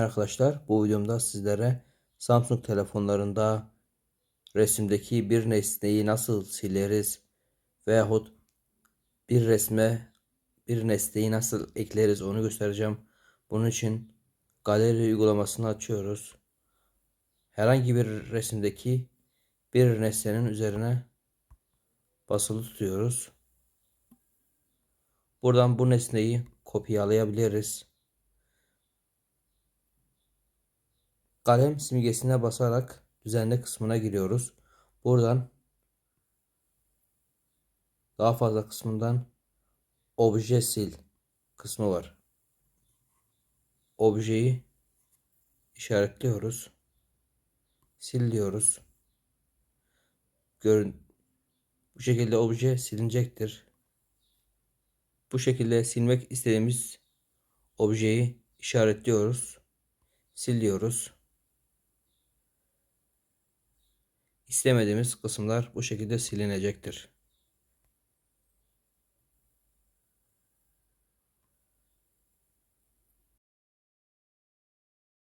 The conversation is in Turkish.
arkadaşlar. Bu videomda sizlere Samsung telefonlarında resimdeki bir nesneyi nasıl sileriz veyahut bir resme bir nesneyi nasıl ekleriz onu göstereceğim. Bunun için galeri uygulamasını açıyoruz. Herhangi bir resimdeki bir nesnenin üzerine basılı tutuyoruz. Buradan bu nesneyi kopyalayabiliriz. Kalem simgesine basarak düzenle kısmına giriyoruz. Buradan daha fazla kısmından obje sil kısmı var. Objeyi işaretliyoruz. Sil diyoruz. Görün bu şekilde obje silinecektir. Bu şekilde silmek istediğimiz objeyi işaretliyoruz. Siliyoruz. İstemediğimiz kısımlar bu şekilde silinecektir.